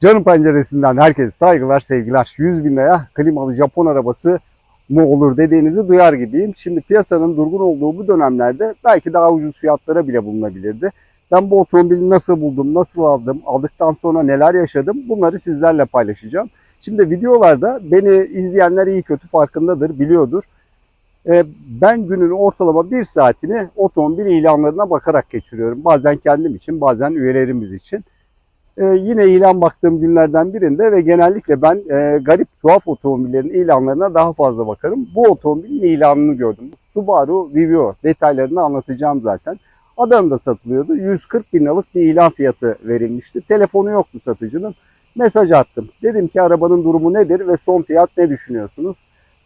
Canım penceresinden herkese saygılar, sevgiler. 100 bin liraya klimalı Japon arabası mı olur dediğinizi duyar gibiyim. Şimdi piyasanın durgun olduğu bu dönemlerde belki daha ucuz fiyatlara bile bulunabilirdi. Ben bu otomobili nasıl buldum, nasıl aldım, aldıktan sonra neler yaşadım bunları sizlerle paylaşacağım. Şimdi videolarda beni izleyenler iyi kötü farkındadır, biliyordur. Ee, Ben günün ortalama bir saatini otomobil ilanlarına bakarak geçiriyorum. Bazen kendim için, bazen üyelerimiz için. Ee, yine ilan baktığım günlerden birinde ve genellikle ben e, garip tuhaf otomobillerin ilanlarına daha fazla bakarım. Bu otomobilin ilanını gördüm. Subaru Vivio detaylarını anlatacağım zaten. Adana'da satılıyordu. 140 bin liralık bir ilan fiyatı verilmişti. Telefonu yoktu satıcının. Mesaj attım. Dedim ki arabanın durumu nedir ve son fiyat ne düşünüyorsunuz?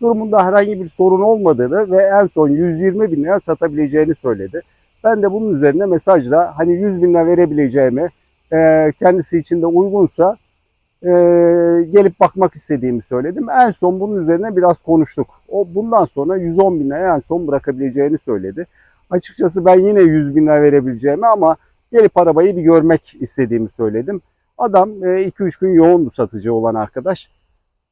Durumunda herhangi bir sorun olmadığını ve en son 120 bin lira satabileceğini söyledi. Ben de bunun üzerine mesajla hani 100 bin lira verebileceğimi e, kendisi için de uygunsa e, gelip bakmak istediğimi söyledim. En son bunun üzerine biraz konuştuk. O bundan sonra 110 bin liraya en son bırakabileceğini söyledi. Açıkçası ben yine 100 bin lira verebileceğimi ama gelip arabayı bir görmek istediğimi söyledim. Adam 2-3 gün yoğundu satıcı olan arkadaş.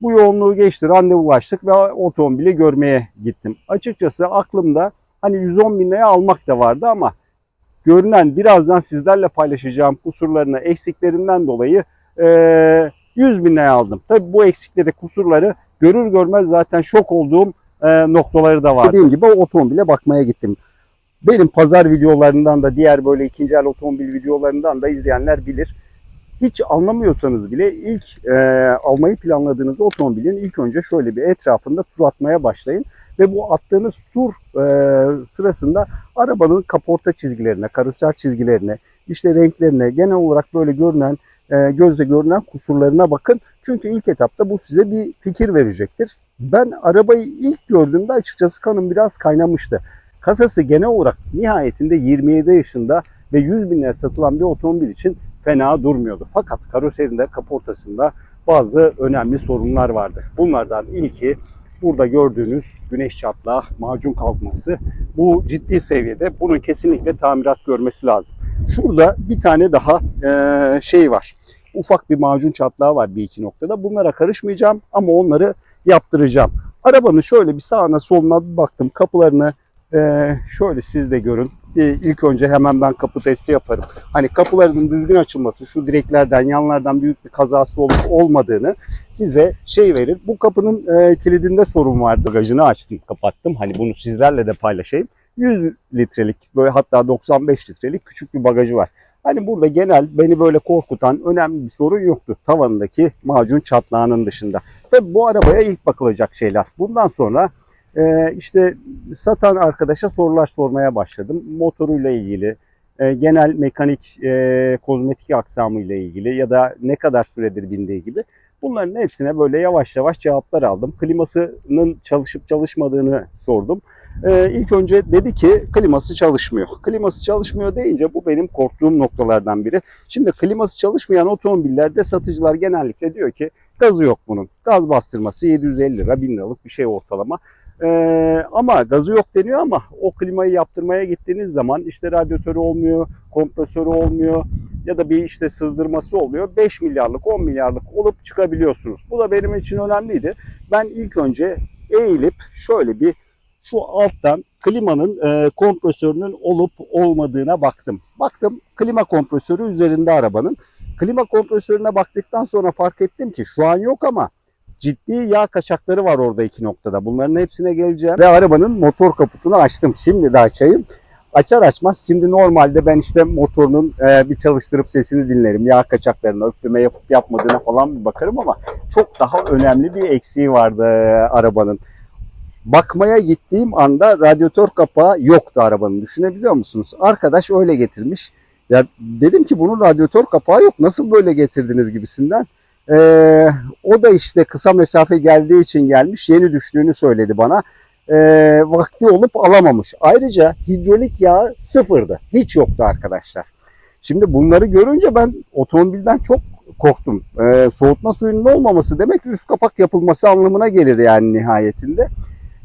Bu yoğunluğu geçti, randevulaştık ve otomobili görmeye gittim. Açıkçası aklımda hani 110 bin liraya almak da vardı ama görünen birazdan sizlerle paylaşacağım kusurlarını, eksiklerinden dolayı e, 100 bin liraya aldım. Tabi bu eksikleri, kusurları görür görmez zaten şok olduğum e, noktaları da var. Dediğim gibi otomobile bakmaya gittim. Benim pazar videolarından da diğer böyle ikinci el otomobil videolarından da izleyenler bilir. Hiç anlamıyorsanız bile ilk e, almayı planladığınız otomobilin ilk önce şöyle bir etrafında tur atmaya başlayın. Ve bu attığınız tur e, sırasında arabanın kaporta çizgilerine, karoser çizgilerine, işte renklerine, genel olarak böyle görünen, e, gözle görünen kusurlarına bakın. Çünkü ilk etapta bu size bir fikir verecektir. Ben arabayı ilk gördüğümde açıkçası kanım biraz kaynamıştı. Kasası genel olarak nihayetinde 27 yaşında ve 100 bin liraya satılan bir otomobil için fena durmuyordu. Fakat karoserinde, kaportasında bazı önemli sorunlar vardı. Bunlardan ilki burada gördüğünüz güneş çatlağı, macun kalkması. Bu ciddi seviyede. Bunun kesinlikle tamirat görmesi lazım. Şurada bir tane daha eee, şey var. Ufak bir macun çatlağı var bir iki noktada. Bunlara karışmayacağım ama onları yaptıracağım. Arabanın şöyle bir sağına soluna bir baktım. Kapılarını eee, şöyle siz de görün. Bir, ilk önce hemen ben kapı testi yaparım. Hani kapılarının düzgün açılması, şu direklerden, yanlardan büyük bir kazası olup olmadığını size şey verir. Bu kapının e, kilidinde sorun vardı. Bagajını açtım, kapattım. Hani bunu sizlerle de paylaşayım. 100 litrelik, böyle hatta 95 litrelik küçük bir bagajı var. Hani burada genel beni böyle korkutan önemli bir sorun yoktu. Tavanındaki macun çatlağının dışında. Tabi bu arabaya ilk bakılacak şeyler. Bundan sonra e, işte satan arkadaşa sorular sormaya başladım. Motoruyla ilgili, e, genel mekanik, e, kozmetik aksamı ile ilgili ya da ne kadar süredir bindiği gibi. Bunların hepsine böyle yavaş yavaş cevaplar aldım. Klimasının çalışıp çalışmadığını sordum. Ee, ilk önce dedi ki kliması çalışmıyor. Kliması çalışmıyor deyince bu benim korktuğum noktalardan biri. Şimdi kliması çalışmayan otomobillerde satıcılar genellikle diyor ki gazı yok bunun. Gaz bastırması 750 lira 1000 liralık bir şey ortalama. Ee, ama gazı yok deniyor ama o klimayı yaptırmaya gittiğiniz zaman işte radyatörü olmuyor, kompresörü olmuyor ya da bir işte sızdırması oluyor. 5 milyarlık 10 milyarlık olup çıkabiliyorsunuz. Bu da benim için önemliydi. Ben ilk önce eğilip şöyle bir şu alttan klimanın e, kompresörünün olup olmadığına baktım. Baktım klima kompresörü üzerinde arabanın. Klima kompresörüne baktıktan sonra fark ettim ki şu an yok ama ciddi yağ kaçakları var orada iki noktada. Bunların hepsine geleceğim. Ve arabanın motor kaputunu açtım. Şimdi de açayım. Açar açmaz şimdi normalde ben işte motorunun e, bir çalıştırıp sesini dinlerim. Yağ kaçaklarına, üfleme yapıp yapmadığına falan bir bakarım ama çok daha önemli bir eksiği vardı e, arabanın. Bakmaya gittiğim anda radyatör kapağı yoktu arabanın. Düşünebiliyor musunuz? Arkadaş öyle getirmiş. Ya dedim ki bunun radyatör kapağı yok. Nasıl böyle getirdiniz gibisinden. Ee, o da işte kısa mesafe geldiği için gelmiş. Yeni düştüğünü söyledi bana. Ee, vakti olup alamamış. Ayrıca hidrolik yağı sıfırdı. Hiç yoktu arkadaşlar. Şimdi bunları görünce ben otomobilden çok korktum. Ee, soğutma suyunun olmaması demek üst kapak yapılması anlamına gelir yani nihayetinde.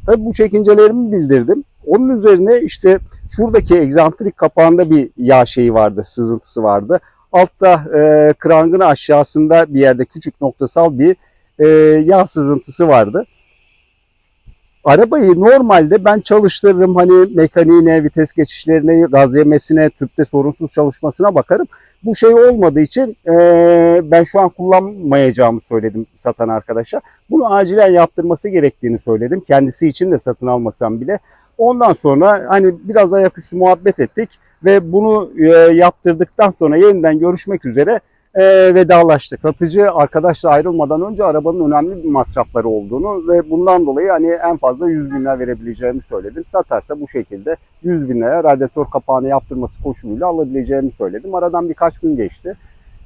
Tabii bu çekincelerimi bildirdim. Onun üzerine işte şuradaki egzantrik kapağında bir yağ şeyi vardı, sızıntısı vardı. Altta e, krangın aşağısında bir yerde küçük noktasal bir e, yağ sızıntısı vardı. Arabayı normalde ben çalıştırırım hani mekaniğine, vites geçişlerine, gaz yemesine, tüpte sorunsuz çalışmasına bakarım. Bu şey olmadığı için e, ben şu an kullanmayacağımı söyledim satan arkadaşa. Bunu acilen yaptırması gerektiğini söyledim. Kendisi için de satın almasam bile. Ondan sonra hani biraz ayaküstü muhabbet ettik ve bunu e, yaptırdıktan sonra yeniden görüşmek üzere e, vedalaştık. Satıcı arkadaşla ayrılmadan önce arabanın önemli bir masrafları olduğunu ve bundan dolayı hani en fazla 100 bin lira verebileceğimi söyledim. Satarsa bu şekilde 100 bin liraya radyatör kapağını yaptırması koşuluyla alabileceğimi söyledim. Aradan birkaç gün geçti.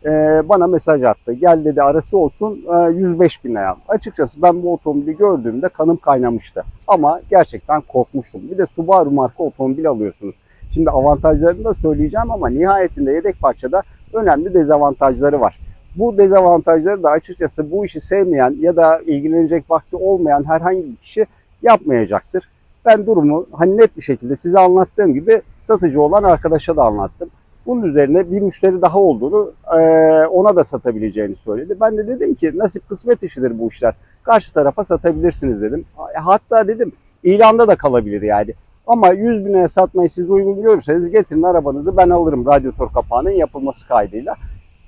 E, bana mesaj attı. Gel dedi arası olsun e, 105 bin lira. Açıkçası ben bu otomobili gördüğümde kanım kaynamıştı. Ama gerçekten korkmuştum. Bir de Subaru marka otomobil alıyorsunuz. Şimdi avantajlarını da söyleyeceğim ama nihayetinde yedek parçada önemli dezavantajları var. Bu dezavantajları da açıkçası bu işi sevmeyen ya da ilgilenecek vakti olmayan herhangi bir kişi yapmayacaktır. Ben durumu hani net bir şekilde size anlattığım gibi satıcı olan arkadaşa da anlattım. Bunun üzerine bir müşteri daha olduğunu eee, ona da satabileceğini söyledi. Ben de dedim ki nasip kısmet işidir bu işler. Karşı tarafa satabilirsiniz dedim. Hatta dedim ilanda da kalabilir yani. Ama 100 bin liraya satmayı siz uygun görürseniz getirin arabanızı ben alırım radyatör kapağının yapılması kaydıyla.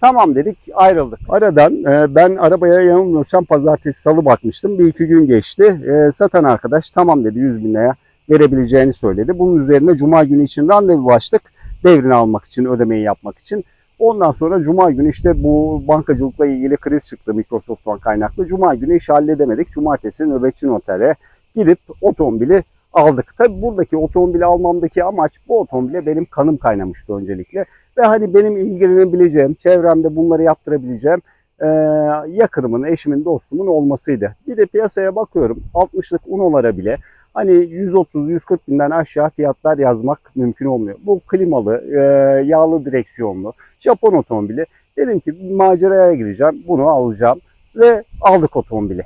Tamam dedik ayrıldık. Aradan e, ben arabaya yanılmıyorsam pazartesi salı bakmıştım. Bir iki gün geçti. E, satan arkadaş tamam dedi 100 bin liraya verebileceğini söyledi. Bunun üzerine cuma günü için randevulaştık. Devrini almak için, ödemeyi yapmak için. Ondan sonra cuma günü işte bu bankacılıkla ilgili kriz çıktı Microsoft'tan kaynaklı. Cuma günü iş halledemedik. Cumartesi nöbetçi notere gidip otomobili aldık. Tabi buradaki otomobili almamdaki amaç bu otomobile benim kanım kaynamıştı öncelikle. Ve hani benim ilgilenebileceğim, çevremde bunları yaptırabileceğim e, yakınımın, eşimin, dostumun olmasıydı. Bir de piyasaya bakıyorum 60'lık Uno'lara bile hani 130-140 binden aşağı fiyatlar yazmak mümkün olmuyor. Bu klimalı, e, yağlı direksiyonlu Japon otomobili. Dedim ki maceraya gireceğim, bunu alacağım ve aldık otomobili.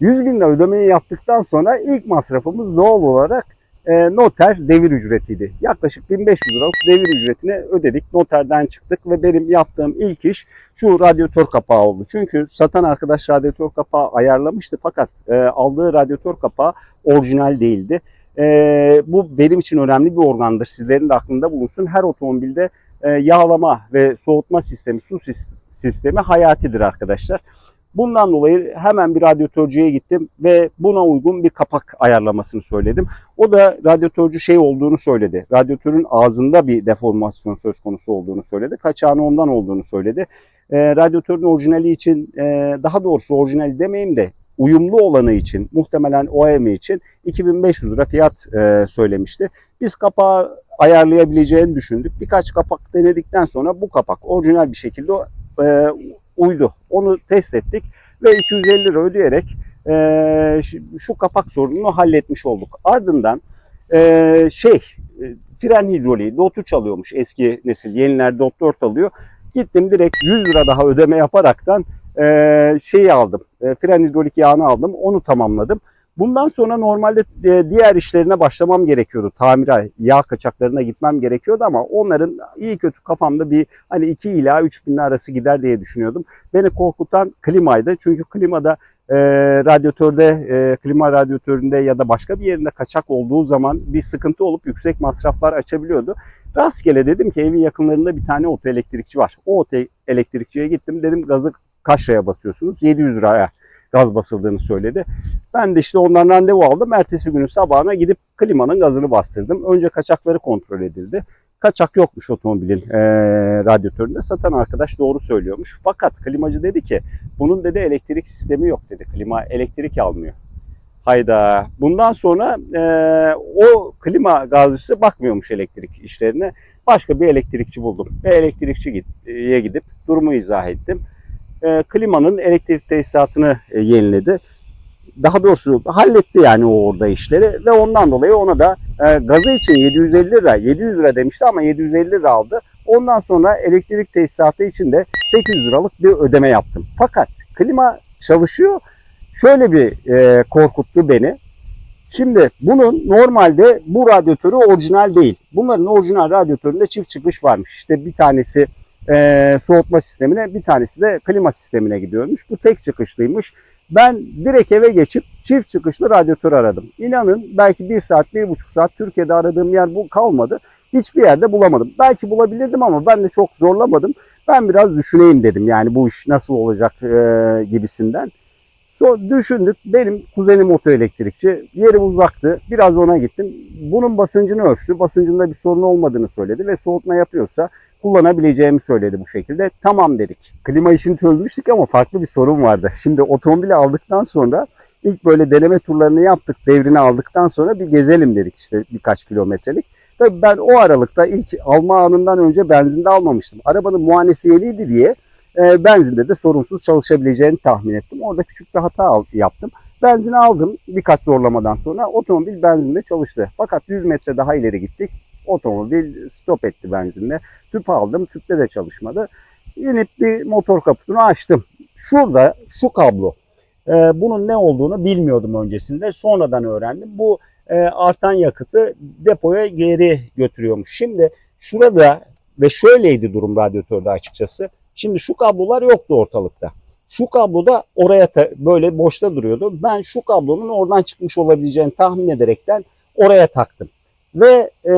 100 bin lira ödemeyi yaptıktan sonra ilk masrafımız doğal olarak e, noter devir ücretiydi. Yaklaşık 1500 liralık devir ücretini ödedik. Noterden çıktık ve benim yaptığım ilk iş şu radyatör kapağı oldu. Çünkü satan arkadaş radyatör kapağı ayarlamıştı fakat e, aldığı radyatör kapağı orijinal değildi. E, bu benim için önemli bir organdır. Sizlerin de aklında bulunsun. Her otomobilde yağlama ve soğutma sistemi, su sis- sistemi hayatidir arkadaşlar. Bundan dolayı hemen bir radyatörcüye gittim ve buna uygun bir kapak ayarlamasını söyledim. O da radyatörcü şey olduğunu söyledi. Radyatörün ağzında bir deformasyon söz konusu olduğunu söyledi. Kaçağını ondan olduğunu söyledi. E, radyatörün orijinali için e, daha doğrusu orijinali demeyeyim de uyumlu olanı için muhtemelen OEM için 2500 lira fiyat e, söylemişti. Biz kapağı ayarlayabileceğini düşündük. Birkaç kapak denedikten sonra bu kapak orijinal bir şekilde e, uydu. Onu test ettik ve 250 lira ödeyerek e, şu, kapak sorununu halletmiş olduk. Ardından e, şey e, fren hidroliği DOT 3 alıyormuş eski nesil. Yeniler DOT 4 alıyor. Gittim direkt 100 lira daha ödeme yaparaktan e, şeyi aldım. E, fren hidrolik yağını aldım. Onu tamamladım. Bundan sonra normalde e, diğer işlerine başlamam gerekiyordu. Tamire, yağ kaçaklarına gitmem gerekiyordu ama onların iyi kötü kafamda bir hani 2 ila 3 bin arası gider diye düşünüyordum. Beni korkutan klimaydı. Çünkü klimada e, radyatörde, e, klima radyatöründe ya da başka bir yerinde kaçak olduğu zaman bir sıkıntı olup yüksek masraflar açabiliyordu. Rastgele dedim ki evin yakınlarında bir tane oto elektrikçi var. O oto elektrikçiye gittim. Dedim gazı kaç basıyorsunuz? 700 liraya gaz basıldığını söyledi. Ben de işte ondan randevu aldım. Ertesi günün sabahına gidip klimanın gazını bastırdım. Önce kaçakları kontrol edildi. Kaçak yokmuş otomobilin e, radyatöründe. Satan arkadaş doğru söylüyormuş. Fakat klimacı dedi ki bunun dedi elektrik sistemi yok dedi. Klima elektrik almıyor. Hayda. Bundan sonra e, o klima gazcısı bakmıyormuş elektrik işlerine. Başka bir elektrikçi buldum. Ve elektrikçiye gidip durumu izah ettim. E, klimanın elektrik tesisatını e, yeniledi. Daha doğrusu halletti yani o orada işleri ve ondan dolayı ona da e, gazı için 750 lira, 700 lira demişti ama 750 lira aldı. Ondan sonra elektrik tesisatı için de 800 liralık bir ödeme yaptım. Fakat klima çalışıyor. Şöyle bir e, korkuttu beni. Şimdi bunun normalde bu radyatörü orijinal değil. Bunların orijinal radyatöründe çift çıkış varmış. İşte bir tanesi e, soğutma sistemine bir tanesi de klima sistemine gidiyormuş. Bu tek çıkışlıymış. Ben direkt eve geçip çift çıkışlı radyatör aradım. İnanın belki bir saat, bir buçuk saat Türkiye'de aradığım yer bu kalmadı. Hiçbir yerde bulamadım. Belki bulabilirdim ama ben de çok zorlamadım. Ben biraz düşüneyim dedim yani bu iş nasıl olacak e, gibisinden. So, düşündük. Benim kuzenim otoelektrikçi. Yeri uzaktı. Biraz ona gittim. Bunun basıncını ölçtü. Basıncında bir sorun olmadığını söyledi ve soğutma yapıyorsa kullanabileceğimi söyledi bu şekilde. Tamam dedik. Klima işini çözmüştük ama farklı bir sorun vardı. Şimdi otomobili aldıktan sonra ilk böyle deneme turlarını yaptık. Devrini aldıktan sonra bir gezelim dedik işte birkaç kilometrelik. Tabii ben o aralıkta ilk alma anından önce benzinde almamıştım. Arabanın muayenesi yeniydi diye e, benzinde de sorunsuz çalışabileceğini tahmin ettim. Orada küçük bir hata yaptım. Benzini aldım birkaç zorlamadan sonra otomobil benzinde çalıştı. Fakat 100 metre daha ileri gittik. Otomobil stop etti benzinle. Tüp aldım. Tüpte de çalışmadı. İnip bir motor kaputunu açtım. Şurada şu kablo. e, bunun ne olduğunu bilmiyordum öncesinde. Sonradan öğrendim. Bu e, artan yakıtı depoya geri götürüyormuş. Şimdi şurada ve şöyleydi durum radyatörde açıkçası. Şimdi şu kablolar yoktu ortalıkta. Şu kablo da oraya böyle boşta duruyordu. Ben şu kablonun oradan çıkmış olabileceğini tahmin ederekten oraya taktım. Ve e,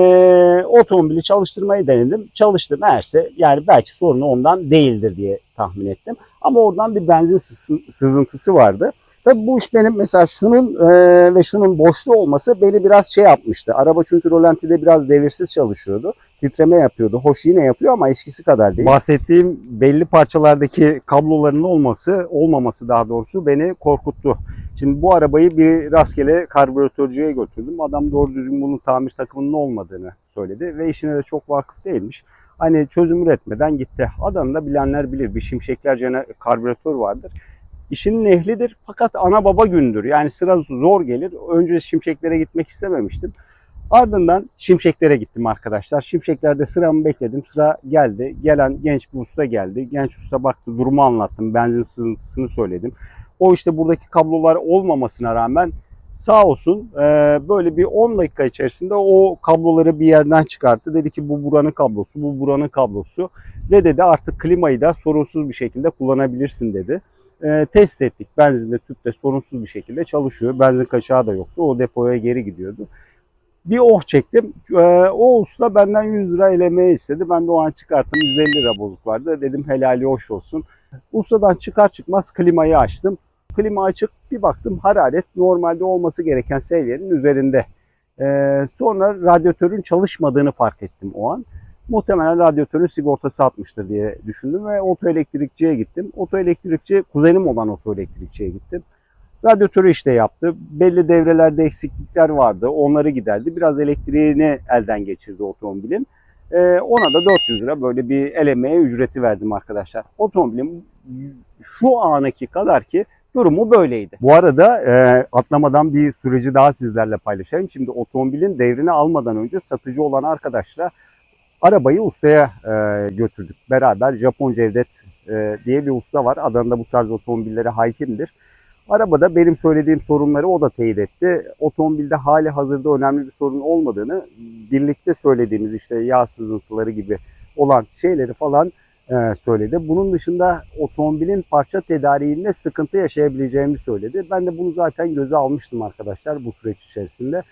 otomobili çalıştırmayı denedim. Çalıştı meğerse yani belki sorunu ondan değildir diye tahmin ettim. Ama oradan bir benzin sızın- sızıntısı vardı. Tabii bu iş benim mesela şunun e, ve şunun boşlu olması beni biraz şey yapmıştı. Araba çünkü rolantide biraz devirsiz çalışıyordu. Titreme yapıyordu. Hoş yine yapıyor ama eskisi kadar değil. Bahsettiğim belli parçalardaki kabloların olması, olmaması daha doğrusu beni korkuttu. Şimdi bu arabayı bir rastgele karbüratörcüye götürdüm. Adam doğru düzgün bunun tamir takımının olmadığını söyledi ve işine de çok vakıf değilmiş. Hani çözüm üretmeden gitti. Adamı da bilenler bilir. Bir şimşeklerce karbüratör vardır. İşinin ehlidir fakat ana baba gündür. Yani sıra zor gelir. Önce şimşeklere gitmek istememiştim. Ardından şimşeklere gittim arkadaşlar. Şimşeklerde sıramı bekledim. Sıra geldi. Gelen genç bir usta geldi. Genç usta baktı durumu anlattım. Benzin sızıntısını söyledim. O işte buradaki kablolar olmamasına rağmen sağ olsun e, böyle bir 10 dakika içerisinde o kabloları bir yerden çıkarttı. Dedi ki bu buranın kablosu, bu buranın kablosu. Ve dedi artık klimayı da sorunsuz bir şekilde kullanabilirsin dedi. E, test ettik. Benzinde tüpte sorunsuz bir şekilde çalışıyor. Benzin kaçağı da yoktu. O depoya geri gidiyordu. Bir oh çektim. E, o usta benden 100 lira elemeye istedi. Ben de o an çıkarttım. 150 lira bozuk vardı. Dedim helali hoş olsun. Ustadan çıkar çıkmaz klimayı açtım. Klima açık bir baktım hararet normalde olması gereken seviyenin üzerinde. Ee, sonra radyatörün çalışmadığını fark ettim o an. Muhtemelen radyatörün sigortası atmıştır diye düşündüm ve otoelektrikçiye gittim. Otoelektrikçi kuzenim olan otoelektrikçiye gittim. Radyatörü işte yaptı. Belli devrelerde eksiklikler vardı. Onları giderdi. Biraz elektriğini elden geçirdi otomobilin. Ee, ona da 400 lira böyle bir elemeye ücreti verdim arkadaşlar. Otomobilim şu anaki kadar ki durumu böyleydi. Bu arada e, atlamadan bir süreci daha sizlerle paylaşayım. Şimdi otomobilin devrini almadan önce satıcı olan arkadaşla arabayı ustaya e, götürdük. Beraber Japon Cevdet e, diye bir usta var. Adana'da bu tarz otomobillere hakimdir. Arabada benim söylediğim sorunları o da teyit etti. Otomobilde hali hazırda önemli bir sorun olmadığını, birlikte söylediğimiz işte yağ sızıntıları gibi olan şeyleri falan söyledi. Bunun dışında otomobilin parça tedariğinde sıkıntı yaşayabileceğimi söyledi. Ben de bunu zaten göze almıştım arkadaşlar bu süreç içerisinde.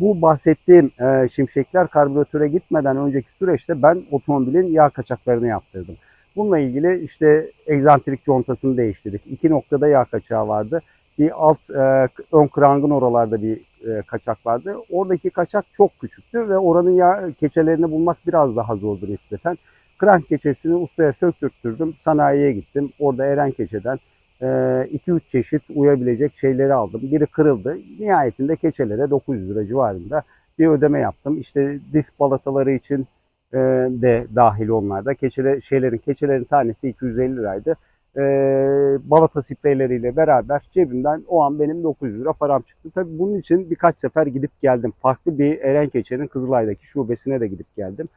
Bu bahsettiğim e, şimşekler karbüratöre gitmeden önceki süreçte ben otomobilin yağ kaçaklarını yaptırdım. Bununla ilgili işte egzantrik contasını değiştirdik. İki noktada yağ kaçağı vardı. Bir alt e, ön krangın oralarda bir e, kaçak vardı. Oradaki kaçak çok küçüktü ve oranın yağ keçelerini bulmak biraz daha zordur nispeten. Krank keçesini ustaya söktürttürdüm. Sanayiye gittim. Orada Eren keçeden 2-3 çeşit uyabilecek şeyleri aldım. Biri kırıldı. Nihayetinde keçelere 900 lira civarında bir ödeme yaptım. İşte disk balataları için e, de dahil onlarda. Keçele, şeylerin, keçelerin tanesi 250 liraydı. E, balata spreyleriyle beraber cebimden o an benim 900 lira param çıktı. Tabii bunun için birkaç sefer gidip geldim. Farklı bir Eren Keçe'nin Kızılay'daki şubesine de gidip geldim.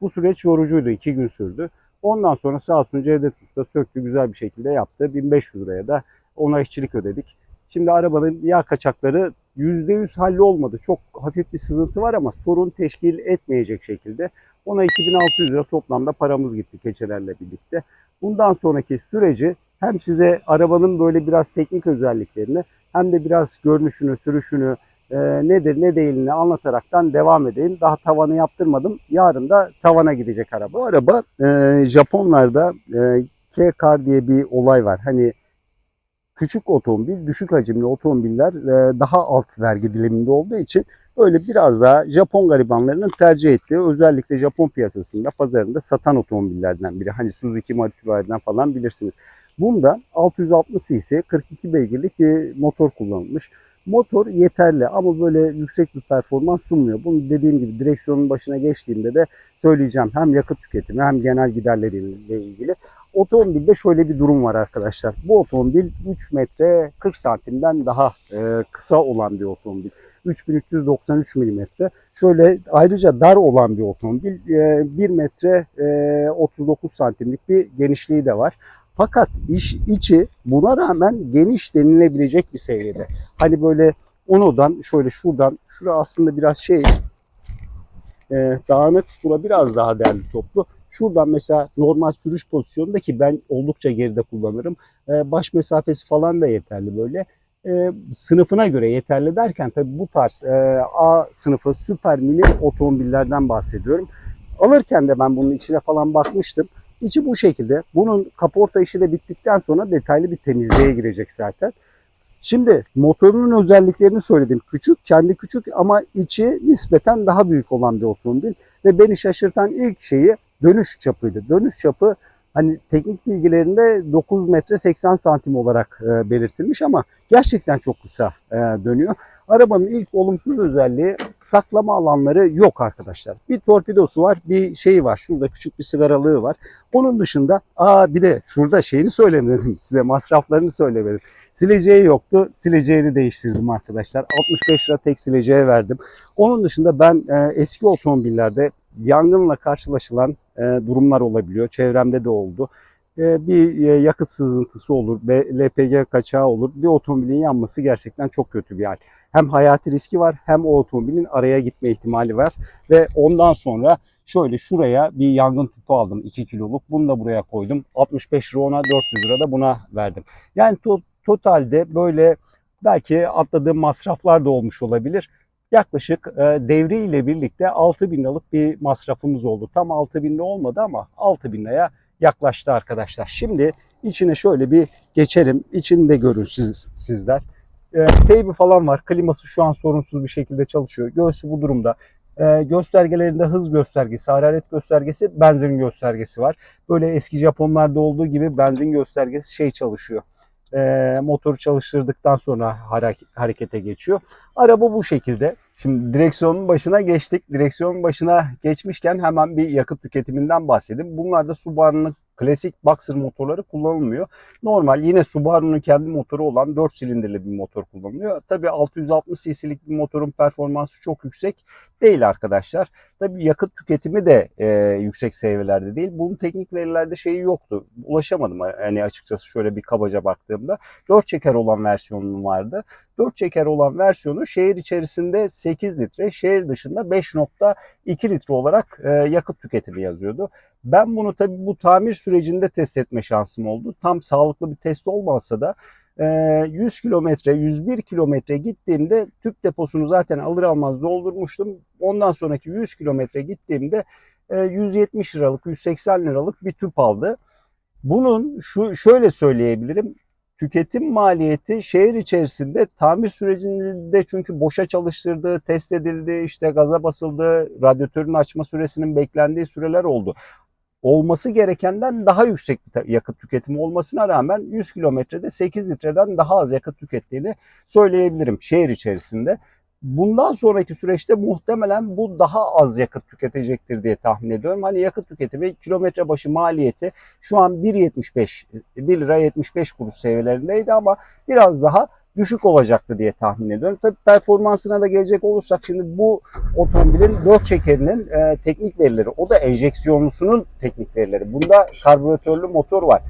Bu süreç yorucuydu. iki gün sürdü. Ondan sonra sağ olsun Cevdet Usta söktü güzel bir şekilde yaptı. 1500 liraya da ona işçilik ödedik. Şimdi arabanın yağ kaçakları %100 hallolmadı. Çok hafif bir sızıntı var ama sorun teşkil etmeyecek şekilde. Ona 2600 lira toplamda paramız gitti keçelerle birlikte. Bundan sonraki süreci hem size arabanın böyle biraz teknik özelliklerini hem de biraz görünüşünü, sürüşünü, e, nedir ne değilini anlataraktan devam edeyim. Daha tavanı yaptırmadım. Yarın da tavana gidecek araba. Bu araba e, Japonlarda e, K-Car diye bir olay var. Hani küçük otomobil, düşük hacimli otomobiller e, daha alt vergi diliminde olduğu için öyle biraz daha Japon garibanlarının tercih ettiği özellikle Japon piyasasında pazarında satan otomobillerden biri. Hani Suzuki Marutira'dan falan bilirsiniz. Bunda 660 cc 42 beygirlik bir motor kullanılmış. Motor yeterli ama böyle yüksek bir performans sunmuyor. Bunu dediğim gibi direksiyonun başına geçtiğimde de söyleyeceğim. Hem yakıt tüketimi hem genel giderleriyle ilgili. Otomobilde şöyle bir durum var arkadaşlar. Bu otomobil 3 metre 40 santimden daha e, kısa olan bir otomobil. 3393 milimetre. Şöyle ayrıca dar olan bir otomobil. E, 1 metre e, 39 santimlik bir genişliği de var. Fakat iş, içi buna rağmen geniş denilebilecek bir seviyede. Hani böyle onodan şöyle şuradan, şura aslında biraz şey e, dağınık, bura biraz daha derli toplu. Şuradan mesela normal sürüş pozisyonunda ki ben oldukça geride kullanırım. E, baş mesafesi falan da yeterli böyle. E, sınıfına göre yeterli derken tabii bu tarz e, A sınıfı süper mini otomobillerden bahsediyorum. Alırken de ben bunun içine falan bakmıştım. İçi bu şekilde. Bunun kaporta işi de bittikten sonra detaylı bir temizliğe girecek zaten. Şimdi motorunun özelliklerini söyledim. Küçük, kendi küçük ama içi nispeten daha büyük olan bir otomobil. Ve beni şaşırtan ilk şeyi dönüş çapıydı. Dönüş çapı hani teknik bilgilerinde 9 metre 80 santim olarak e, belirtilmiş ama gerçekten çok kısa e, dönüyor. Arabanın ilk olumsuz özelliği saklama alanları yok arkadaşlar. Bir torpidosu var, bir şeyi var. Şurada küçük bir sigaralığı var. Onun dışında aa bir de şurada şeyini söylemedim size masraflarını söylemedim. Sileceği yoktu. Sileceğini değiştirdim arkadaşlar. 65 lira tek sileceğe verdim. Onun dışında ben e, eski otomobillerde yangınla karşılaşılan e, durumlar olabiliyor. Çevremde de oldu. E, bir e, yakıt sızıntısı olur, LPG kaçağı olur. Bir otomobilin yanması gerçekten çok kötü bir hal. Hem hayati riski var hem o otomobilin araya gitme ihtimali var. Ve ondan sonra şöyle şuraya bir yangın tüpü aldım 2 kiloluk. Bunu da buraya koydum. 65 lira ona 400 lira da buna verdim. Yani to- totalde böyle belki atladığım masraflar da olmuş olabilir. Yaklaşık e, devre ile birlikte 6000 liralık bir masrafımız oldu. Tam 6000 lira olmadı ama 6000 liraya yaklaştı arkadaşlar. Şimdi içine şöyle bir geçelim. İçini de görün siz, sizler. E, teybi falan var. Kliması şu an sorunsuz bir şekilde çalışıyor. Göğsü bu durumda. E, göstergelerinde hız göstergesi, hararet göstergesi, benzin göstergesi var. Böyle eski Japonlarda olduğu gibi benzin göstergesi şey çalışıyor. E, motoru çalıştırdıktan sonra harekete geçiyor. Araba bu şekilde. Şimdi direksiyonun başına geçtik. Direksiyonun başına geçmişken hemen bir yakıt tüketiminden bahsedeyim. Bunlar da Subaru'nun klasik boxer motorları kullanılmıyor. Normal yine Subaru'nun kendi motoru olan 4 silindirli bir motor kullanılıyor. Tabii 660 cc'lik bir motorun performansı çok yüksek değil arkadaşlar. Tabii yakıt tüketimi de e, yüksek seviyelerde değil. Bunun teknik verilerde şeyi yoktu. Ulaşamadım hani açıkçası şöyle bir kabaca baktığımda. 4 çeker olan versiyonum vardı. 4 çeker olan versiyonu şehir içerisinde 8 litre, şehir dışında 5.2 litre olarak e, yakıt tüketimi yazıyordu. Ben bunu tabii bu tamir sürecinde test etme şansım oldu. Tam sağlıklı bir test olmasa da e, 100 kilometre, 101 kilometre gittiğimde tüp deposunu zaten alır almaz doldurmuştum. Ondan sonraki 100 kilometre gittiğimde e, 170 liralık, 180 liralık bir tüp aldı. Bunun şu şöyle söyleyebilirim tüketim maliyeti şehir içerisinde tamir sürecinde çünkü boşa çalıştırdığı, test edildi, işte gaza basıldı, radyatörün açma süresinin beklendiği süreler oldu. Olması gerekenden daha yüksek bir yakıt tüketimi olmasına rağmen 100 kilometrede 8 litreden daha az yakıt tükettiğini söyleyebilirim şehir içerisinde. Bundan sonraki süreçte muhtemelen bu daha az yakıt tüketecektir diye tahmin ediyorum. Hani yakıt tüketimi kilometre başı maliyeti şu an 1.75 1 lira 75 kuruş seviyelerindeydi ama biraz daha düşük olacaktı diye tahmin ediyorum. Tabii performansına da gelecek olursak şimdi bu otomobilin 4 çekerinin e, teknik verileri o da enjeksiyonlusunun teknik verileri. Bunda karbüratörlü motor var.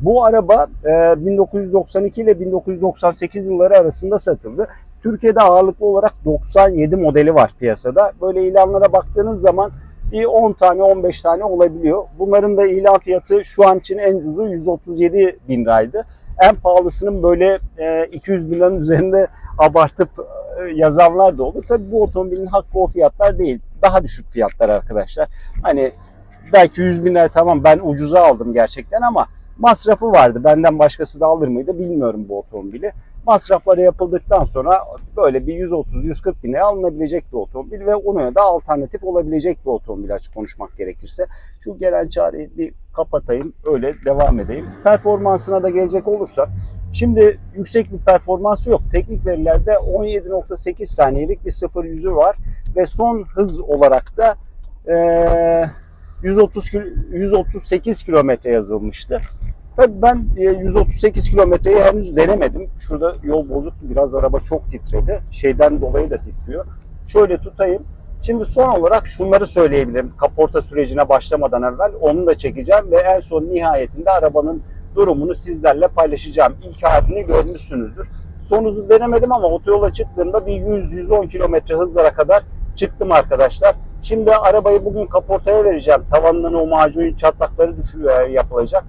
Bu araba e, 1992 ile 1998 yılları arasında satıldı. Türkiye'de ağırlıklı olarak 97 modeli var piyasada. Böyle ilanlara baktığınız zaman bir 10 tane 15 tane olabiliyor. Bunların da ilan fiyatı şu an için en ucuzu 137 bin liraydı. En pahalısının böyle e, 200 bin liranın üzerinde abartıp e, yazanlar da olur. Tabii bu otomobilin hakkı o fiyatlar değil. Daha düşük fiyatlar arkadaşlar. Hani belki 100 bin lira tamam ben ucuza aldım gerçekten ama masrafı vardı. Benden başkası da alır mıydı bilmiyorum bu otomobili. Masrafları yapıldıktan sonra böyle bir 130-140 bine alınabilecek bir otomobil ve ona da alternatif olabilecek bir otomobil açık konuşmak gerekirse. Şu gelen çareyi bir kapatayım öyle devam edeyim. Performansına da gelecek olursak Şimdi yüksek bir performansı yok. Teknik verilerde 17.8 saniyelik bir 0 yüzü var ve son hız olarak da eee 130 kil- 138 kilometre yazılmıştı. Tabii ben e, 138 kilometreyi henüz denemedim. Şurada yol bozuktu. Biraz araba çok titredi. Şeyden dolayı da titriyor. Şöyle tutayım. Şimdi son olarak şunları söyleyebilirim. Kaporta sürecine başlamadan evvel onu da çekeceğim ve en son nihayetinde arabanın durumunu sizlerle paylaşacağım. İlk halini görmüşsünüzdür. Son hızı denemedim ama otoyola çıktığımda bir 100-110 kilometre hızlara kadar çıktım arkadaşlar. Şimdi arabayı bugün kaportaya vereceğim. Tavanından o macun çatlakları düşüyor, yapılacak.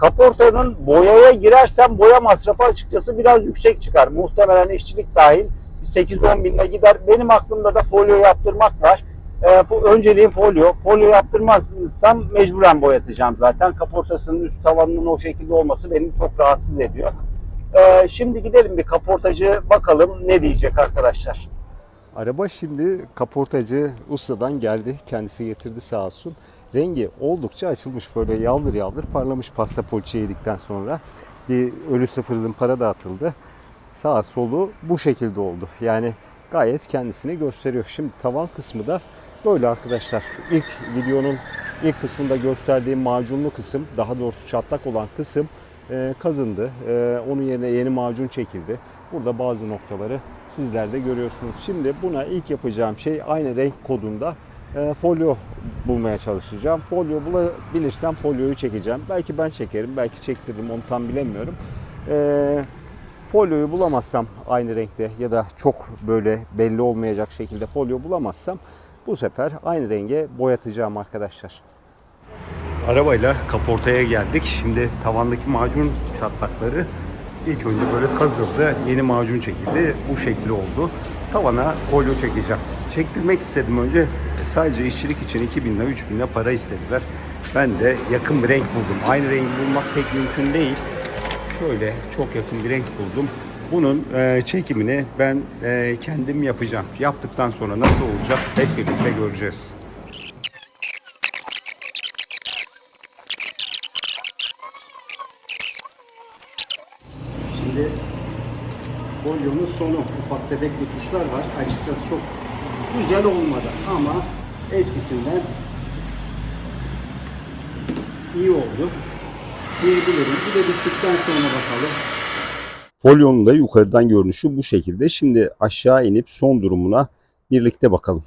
Kaportanın boyaya girersem boya masrafı açıkçası biraz yüksek çıkar. Muhtemelen işçilik dahil 8-10 binle gider. Benim aklımda da folyo yaptırmak var. Fu- önceliğim folyo. Folyo yaptırmazsam mecburen boyatacağım zaten. Kaportasının üst tavanının o şekilde olması beni çok rahatsız ediyor. Ee, şimdi gidelim bir kaportacı bakalım ne diyecek arkadaşlar. Araba şimdi kaportacı ustadan geldi. Kendisi getirdi sağ olsun. Rengi oldukça açılmış böyle yaldır yaldır parlamış pasta poğaça yedikten sonra. Bir ölü sıfır zımpara da atıldı. Sağ solu bu şekilde oldu. Yani gayet kendisini gösteriyor. Şimdi tavan kısmı da böyle arkadaşlar. İlk videonun ilk kısmında gösterdiğim macunlu kısım, daha doğrusu çatlak olan kısım e, kazındı. E, onun yerine yeni macun çekildi. Burada bazı noktaları sizler de görüyorsunuz. Şimdi buna ilk yapacağım şey aynı renk kodunda e, folyo bulmaya çalışacağım. Folyo bulabilirsem folyoyu çekeceğim. Belki ben çekerim, belki çektiririm onu tam bilemiyorum. E, folyoyu bulamazsam aynı renkte ya da çok böyle belli olmayacak şekilde folyo bulamazsam bu sefer aynı renge boyatacağım arkadaşlar. Arabayla kaportaya geldik. Şimdi tavandaki macun çatlakları ilk önce böyle kazıldı. Yeni macun çekildi. Bu şekli oldu. Tavana folyo çekeceğim. Çektirmek istedim önce. Sadece işçilik için 2000 lira 3000 lira para istediler. Ben de yakın bir renk buldum. Aynı rengi bulmak pek mümkün değil. Şöyle çok yakın bir renk buldum. Bunun e, çekimini ben e, kendim yapacağım. Yaptıktan sonra nasıl olacak hep birlikte göreceğiz. Şimdi folyonun sonu ufak tefek tuşlar var. Açıkçası çok güzel olmadı ama eskisinden iyi oldu diyebilirim. Bir de bittikten sonra bakalım. Folyonun da yukarıdan görünüşü bu şekilde. Şimdi aşağı inip son durumuna birlikte bakalım.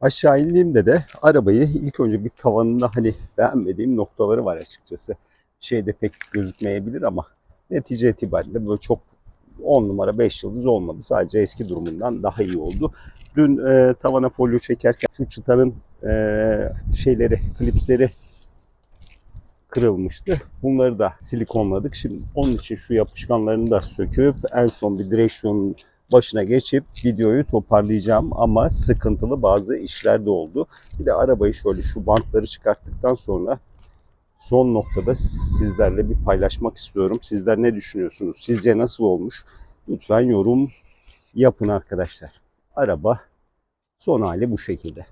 Aşağı indiğimde de arabayı ilk önce bir tavanında hani beğenmediğim noktaları var açıkçası. Şeyde pek gözükmeyebilir ama netice itibariyle böyle çok 10 numara 5 yıldız olmadı. Sadece eski durumundan daha iyi oldu. Dün e, tavana folyo çekerken şu çıtanın e, şeyleri, klipsleri kırılmıştı. Bunları da silikonladık. Şimdi onun için şu yapışkanlarını da söküp en son bir direksiyonun başına geçip videoyu toparlayacağım ama sıkıntılı bazı işler de oldu. Bir de arabayı şöyle şu bantları çıkarttıktan sonra son noktada sizlerle bir paylaşmak istiyorum. Sizler ne düşünüyorsunuz? Sizce nasıl olmuş? Lütfen yorum yapın arkadaşlar. Araba son hali bu şekilde.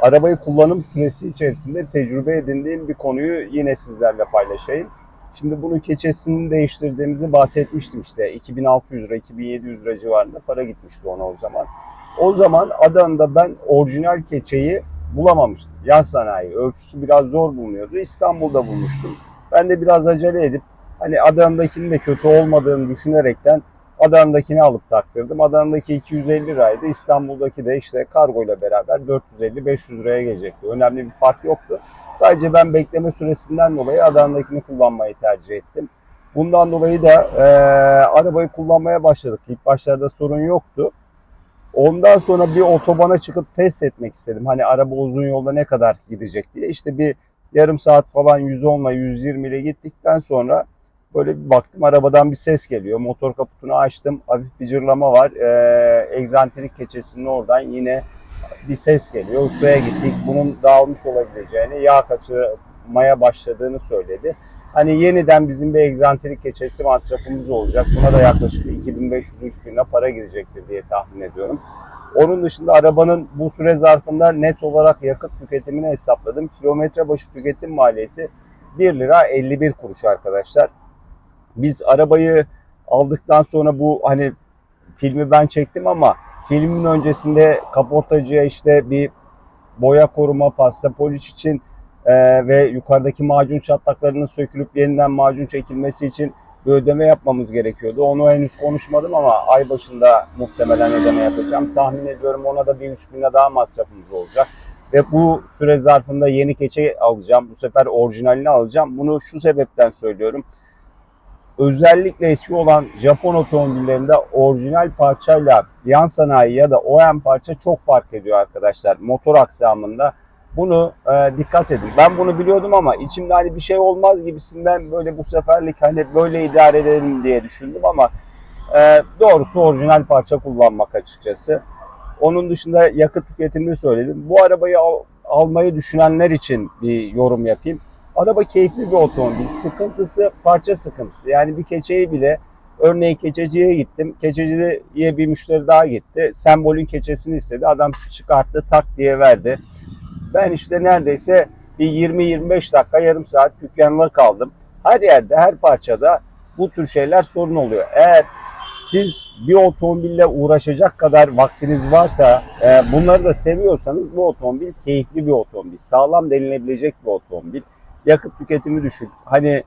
Arabayı kullanım süresi içerisinde tecrübe edindiğim bir konuyu yine sizlerle paylaşayım. Şimdi bunun keçesini değiştirdiğimizi bahsetmiştim işte. 2600 lira, 2700 lira civarında para gitmişti ona o zaman. O zaman Adana'da ben orijinal keçeyi bulamamıştım. Yan sanayi ölçüsü biraz zor bulunuyordu. İstanbul'da bulmuştum. Ben de biraz acele edip hani Adana'dakinin de kötü olmadığını düşünerekten Adana'dakini alıp taktırdım. Adana'daki 250 liraydı. İstanbul'daki de işte kargo ile beraber 450-500 liraya gelecekti. Önemli bir fark yoktu. Sadece ben bekleme süresinden dolayı Adana'dakini kullanmayı tercih ettim. Bundan dolayı da e, arabayı kullanmaya başladık. İlk başlarda sorun yoktu. Ondan sonra bir otobana çıkıp test etmek istedim. Hani araba uzun yolda ne kadar gidecek diye. İşte bir yarım saat falan 110 ile 120 ile gittikten sonra böyle bir baktım arabadan bir ses geliyor. Motor kaputunu açtım. Hafif bir cırlama var. Ee, egzantrik keçesinin oradan yine bir ses geliyor. Ustaya gittik. Bunun dağılmış olabileceğini, yağ kaçırmaya başladığını söyledi. Hani yeniden bizim bir egzantrik keçesi masrafımız olacak. Buna da yaklaşık 2500-3000 lira para girecektir diye tahmin ediyorum. Onun dışında arabanın bu süre zarfında net olarak yakıt tüketimini hesapladım. Kilometre başı tüketim maliyeti 1 lira 51 kuruş arkadaşlar. Biz arabayı aldıktan sonra bu hani filmi ben çektim ama filmin öncesinde kaportacıya işte bir boya koruma pasta poliç için e, ve yukarıdaki macun çatlaklarının sökülüp yeniden macun çekilmesi için bir ödeme yapmamız gerekiyordu. Onu henüz konuşmadım ama ay başında muhtemelen ödeme yapacağım. Tahmin ediyorum ona da bir 3 bin daha masrafımız olacak. Ve bu süre zarfında yeni keçe alacağım. Bu sefer orijinalini alacağım. Bunu şu sebepten söylüyorum. Özellikle eski olan Japon otomobillerinde orijinal parçayla yan sanayi ya da OEM parça çok fark ediyor arkadaşlar motor aksamında. Bunu e, dikkat edin. Ben bunu biliyordum ama içimde hani bir şey olmaz gibisinden böyle bu seferlik hani böyle idare edelim diye düşündüm ama e, doğrusu orijinal parça kullanmak açıkçası. Onun dışında yakıt tüketimini söyledim. Bu arabayı al- almayı düşünenler için bir yorum yapayım. Araba keyifli bir otomobil. Sıkıntısı parça sıkıntısı. Yani bir keçeyi bile örneğin keçeciye gittim. Keçeciye bir müşteri daha gitti. Sembolün keçesini istedi. Adam çıkarttı tak diye verdi. Ben işte neredeyse bir 20-25 dakika yarım saat dükkanda kaldım. Her yerde her parçada bu tür şeyler sorun oluyor. Eğer siz bir otomobille uğraşacak kadar vaktiniz varsa e, bunları da seviyorsanız bu otomobil keyifli bir otomobil. Sağlam denilebilecek bir otomobil. Yakıt tüketimi düşük. Hani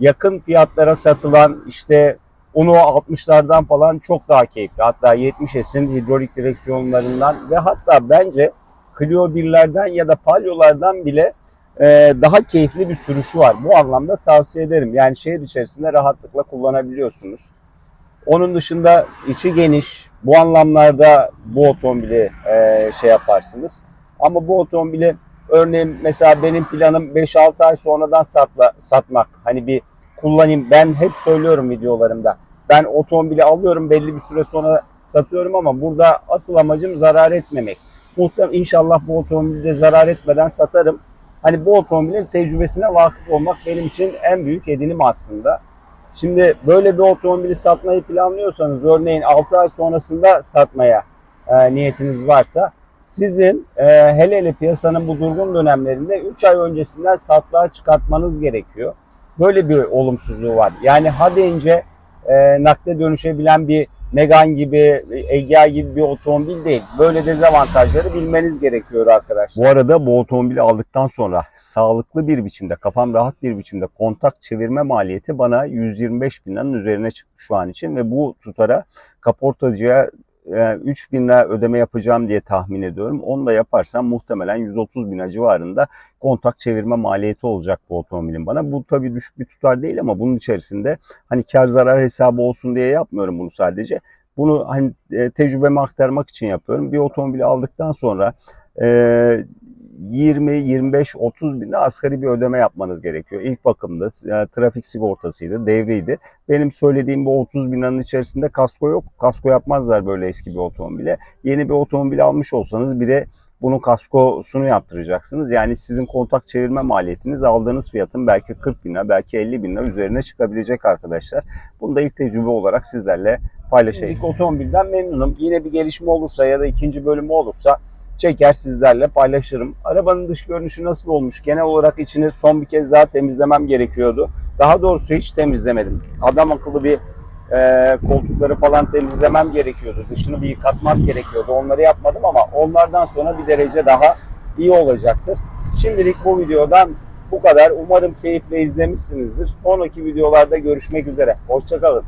yakın fiyatlara satılan işte Uno 60'lardan falan çok daha keyifli. Hatta 70S'in hidrolik direksiyonlarından ve hatta bence Clio 1'lerden ya da Palio'lardan bile e, daha keyifli bir sürüşü var. Bu anlamda tavsiye ederim. Yani şehir içerisinde rahatlıkla kullanabiliyorsunuz. Onun dışında içi geniş. Bu anlamlarda bu otomobili e, şey yaparsınız. Ama bu otomobili örneğin mesela benim planım 5-6 ay sonradan satla, satmak. Hani bir kullanayım. Ben hep söylüyorum videolarımda. Ben otomobili alıyorum belli bir süre sonra satıyorum ama burada asıl amacım zarar etmemek. Muhtemelen inşallah bu otomobili de zarar etmeden satarım. Hani bu otomobilin tecrübesine vakıf olmak benim için en büyük edinim aslında. Şimdi böyle bir otomobili satmayı planlıyorsanız örneğin 6 ay sonrasında satmaya e, niyetiniz varsa sizin e, hele hele piyasanın bu durgun dönemlerinde 3 ay öncesinden satlığa çıkartmanız gerekiyor. Böyle bir olumsuzluğu var. Yani ha deyince e, nakde dönüşebilen bir Megane gibi, Egea gibi bir otomobil değil. Böyle dezavantajları bilmeniz gerekiyor arkadaşlar. Bu arada bu otomobili aldıktan sonra sağlıklı bir biçimde, kafam rahat bir biçimde kontak çevirme maliyeti bana 125 bin üzerine çıktı şu an için ve bu tutara kaportacıya e, 3 bin lira ödeme yapacağım diye tahmin ediyorum. Onu da yaparsam muhtemelen 130 bin civarında kontak çevirme maliyeti olacak bu otomobilin bana. Bu tabii düşük bir tutar değil ama bunun içerisinde hani kar zarar hesabı olsun diye yapmıyorum bunu sadece. Bunu hani e, tecrübeme aktarmak için yapıyorum. Bir otomobili aldıktan sonra e, 20, 25, 30 bin asgari bir ödeme yapmanız gerekiyor. İlk bakımda e, trafik sigortasıydı, devriydi. Benim söylediğim bu 30 bin liranın içerisinde kasko yok. Kasko yapmazlar böyle eski bir otomobile. Yeni bir otomobil almış olsanız bir de bunun kaskosunu yaptıracaksınız. Yani sizin kontak çevirme maliyetiniz aldığınız fiyatın belki 40 bin lira, belki 50 bin lira üzerine çıkabilecek arkadaşlar. Bunu da ilk tecrübe olarak sizlerle paylaşayım. İlk otomobilden memnunum. Yine bir gelişme olursa ya da ikinci bölümü olursa çeker sizlerle paylaşırım. Arabanın dış görünüşü nasıl olmuş? Genel olarak içini son bir kez daha temizlemem gerekiyordu. Daha doğrusu hiç temizlemedim. Adam akıllı bir e, koltukları falan temizlemem gerekiyordu. Dışını bir yıkatmak gerekiyordu. Onları yapmadım ama onlardan sonra bir derece daha iyi olacaktır. Şimdilik bu videodan bu kadar. Umarım keyifle izlemişsinizdir. Sonraki videolarda görüşmek üzere. Hoşçakalın.